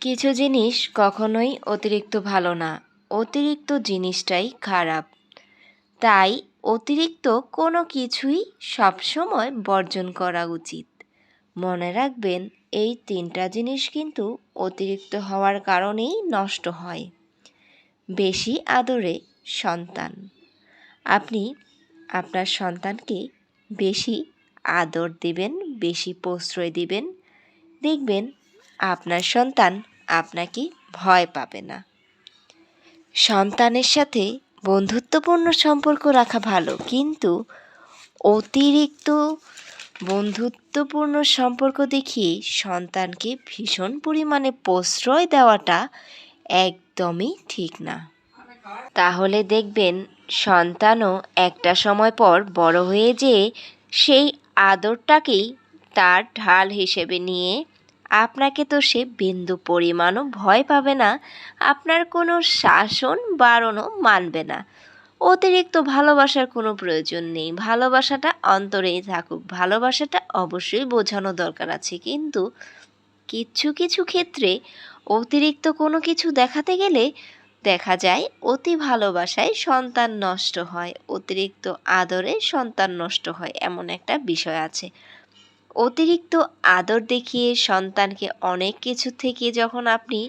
কিছু জিনিস কখনোই অতিরিক্ত ভালো না। অতিরিক্ত জিনিসটাই খারাপ। তাই অতিরিক্ত কোনো কিছুই সবসময় বর্জন করা উচিত। মনে রাখবেন, এই তিনটা জিনিস কিন্তু অতিরিক্ত হওয়ার কারণেই নষ্ট হয়। বেশি আদরে সন্তান। আপনি আপনার সন্তানকে বেশি আদর দিবেন, বেশি প্রশ্রয় দিবেন। দেখবেন আপনার সন্তান আপনাকে ভয় পাবে না। সন্তানের সাথে বন্ধুত্বপূর্ণ সম্পর্ক রাখা ভালো, কিন্তু অতিরিক্ত বন্ধুত্বপূর্ণ সম্পর্ক দেখিয়ে সন্তানকে ভীষণ পরিমাণে প্রশ্রয় দেওয়াটা একদমই ঠিক না। তাহলে দেখবেন সন্তানও একটা সময় পর বড় হয়ে যেয়ে সেই আদরটাকেই তার ঢাল হিসেবে নিয়ে আপনাকে তো সে বিন্দু পরিমাণও ভয় পাবে না, আপনার কোনো শাসন বারণও মানবে না। অতিরিক্ত ভালোবাসার কোনো প্রয়োজন নেই, ভালোবাসাটা অন্তরেই থাকুক, ভালোবাসাটা অবশ্যই বোঝানো দরকার আছে। কিন্তু কিছু কিছু ক্ষেত্রে অতিরিক্ত কোনো কিছু দেখাতে গেলে দেখা যায় অতি ভালোবাসায় সন্তান নষ্ট হয়, অতিরিক্ত আদরে সন্তান নষ্ট হয়, এমন একটা বিষয় আছে। অতিরিক্ত আদর দেখিয়ে সন্তানকে অনেক কিছু থেকে যখন আপনি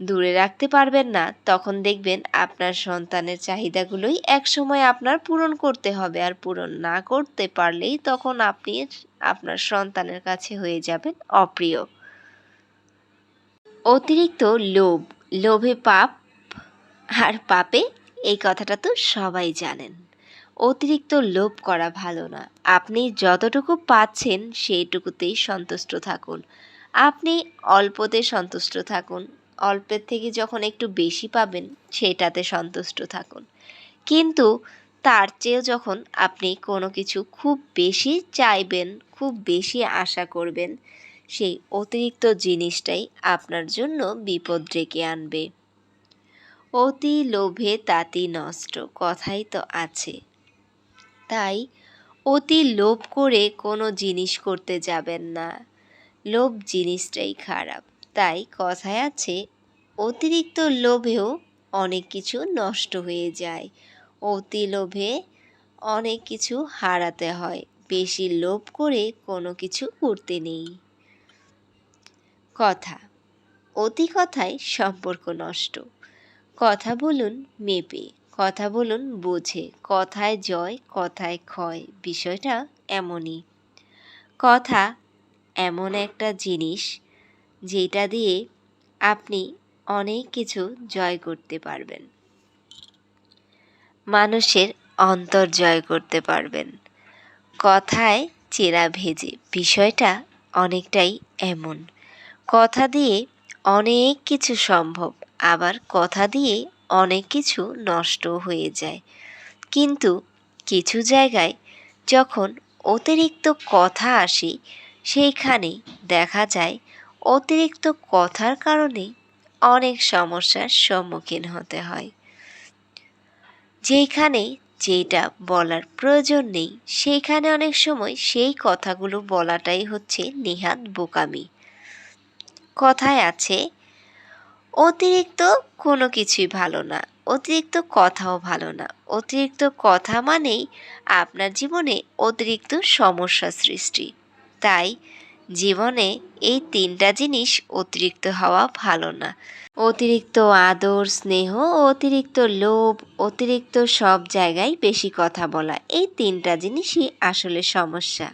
দূরে রাখতে পারবেন না, তখন দেখবেন আপনার সন্তানের চাহিদাগুলোই একসময় আপনার পূরণ করতে হবে। আর পূরণ না করতে পারলেই তখন আপনি আপনার সন্তানের কাছে হয়ে যাবেন অপ্রিয়। অতিরিক্ত লোভ, লোভে পাপ আর পাপে এই কথাটা তো সবাই জানেন। অতিরিক্ত লোভ করা ভালো না। আপনি যতটুকু পাচ্ছেন সেইটুকুতেই সন্তুষ্ট থাকুন। আপনি অল্পতে সন্তুষ্ট থাকুন। অল্পের থেকে যখন একটু বেশি পাবেন সেটাতে সন্তুষ্ট থাকুন। কিন্তু তার চেয়েও যখন আপনি কোনো কিছু খুব বেশি চাইবেন, খুব বেশি আশা করবেন, সেই অতিরিক্ত জিনিসটাই আপনার জন্য বিপদ ডেকে আনবে। অতি লোভে তাতি নষ্ট, কথাই তো আছে। তাই অতি লোভ করে কোনো জিনিস করতে যাবেন না। লোভ জিনিসটাই খারাপ। তাই কথায় আছে, অতিরিক্ত লোভেও অনেক কিছু নষ্ট হয়ে যায়। অতি লোভে অনেক কিছু হারাতে হয়। বেশি লোভ করে কোনো কিছু করতে নেই। কথা, অতি কথায় সম্পর্ক নষ্ট। কথা বলুন মেপে। কথা বলুন, বোঝে। কথায় জয়, কথায় ক্ষয়। বিষয়টা এমনই। কথা এমন একটা জিনিস যেটা দিয়ে আপনি অনেক কিছু জয় করতে পারবেন। মানুষের অন্তর জয় করতে পারবেন। কথায় চেরা ভেজে। বিষয়টা অনেকটাই এমন। কথা দিয়ে অনেক কিছু সম্ভব। আবার কথা দিয়ে অনেক কিছু নষ্ট হয়ে যায়। কিন্তু কিছু জায়গায় যখন অতিরিক্ত কথা আসে, সেইখানে দেখা যায় অতিরিক্ত কথার কারণে অনেক সমস্যার সম্মুখীন হতে হয়। যেইখানে যেটা বলার প্রয়োজন নেই, সেইখানে অনেক সময় সেই কথাগুলো বলাটাই হচ্ছে নেহাত বোকামি। কথায় আছে অতিরিক্ত কোনো কিছুই ভালো না, অতিরিক্ত কথাও ভালো না। অতিরিক্ত কথা মানেই আপনার জীবনে অতিরিক্ত সমস্যা সৃষ্টি। তাই জীবনে এই তিনটা জিনিস অতিরিক্ত হওয়া ভালো না। অতিরিক্ত আদর, স্নেহ, অতিরিক্ত লোভ, অতিরিক্ত সব জায়গায় বেশি কথা বলা, এই তিনটা জিনিসই আসলে সমস্যা।